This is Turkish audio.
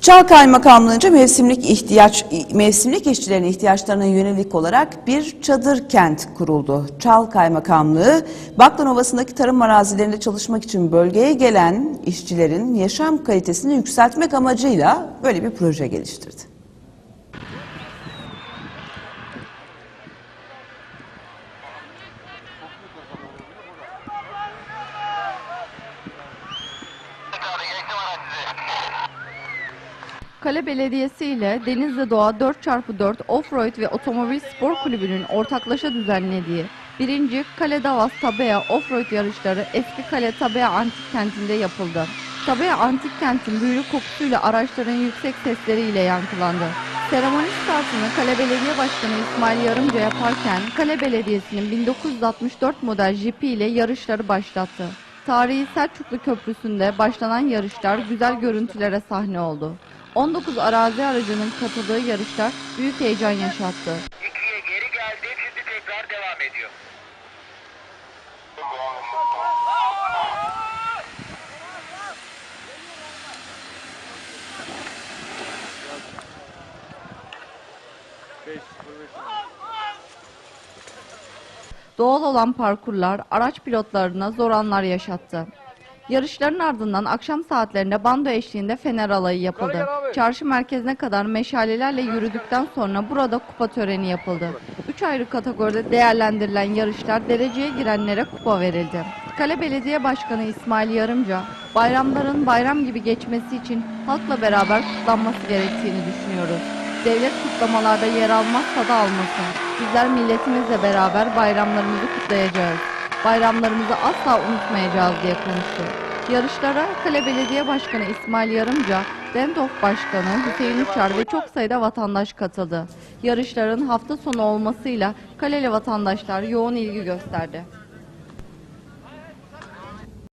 Çal Kaymakamlığı'nca mevsimlik ihtiyaç mevsimlik işçilerin ihtiyaçlarına yönelik olarak bir çadır kent kuruldu. Çal Kaymakamlığı, Baklan Ovası'ndaki tarım arazilerinde çalışmak için bölgeye gelen işçilerin yaşam kalitesini yükseltmek amacıyla böyle bir proje geliştirdi. Kale Belediyesi ile Denizli Doğa 4x4 Offroad ve Otomobil Spor Kulübü'nün ortaklaşa düzenlediği 1. Kale Davas Tabea Offroad yarışları Eski Kale Tabea Antik Kenti'nde yapıldı. Tabea Antik Kent'in büyülü kokusuyla araçların yüksek sesleriyle yankılandı. Seremoni startını Kale Belediye Başkanı İsmail Yarımca yaparken Kale Belediyesi'nin 1964 model jipi ile yarışları başlattı. Tarihi Selçuklu Köprüsü'nde başlanan yarışlar güzel görüntülere sahne oldu. 19 arazi aracının katıldığı yarışlar büyük heyecan yaşattı. İkiye geri geldi. Şimdi tekrar devam ediyor. Doğal olan parkurlar araç pilotlarına zor anlar yaşattı. Yarışların ardından akşam saatlerinde bando eşliğinde fener alayı yapıldı. Çarşı merkezine kadar meşalelerle yürüdükten sonra burada kupa töreni yapıldı. Üç ayrı kategoride değerlendirilen yarışlar dereceye girenlere kupa verildi. Kale Belediye Başkanı İsmail Yarımca, bayramların bayram gibi geçmesi için halkla beraber kutlanması gerektiğini düşünüyoruz. Devlet kutlamalarda yer almazsa da almasın. Bizler milletimizle beraber bayramlarımızı kutlayacağız. Bayramlarımızı asla unutmayacağız diye konuştu. Yarışlara Kale Belediye Başkanı İsmail Yarımca, Dendof Başkanı Hüseyin Uçar ve çok sayıda vatandaş katıldı. Yarışların hafta sonu olmasıyla kaleli vatandaşlar yoğun ilgi gösterdi.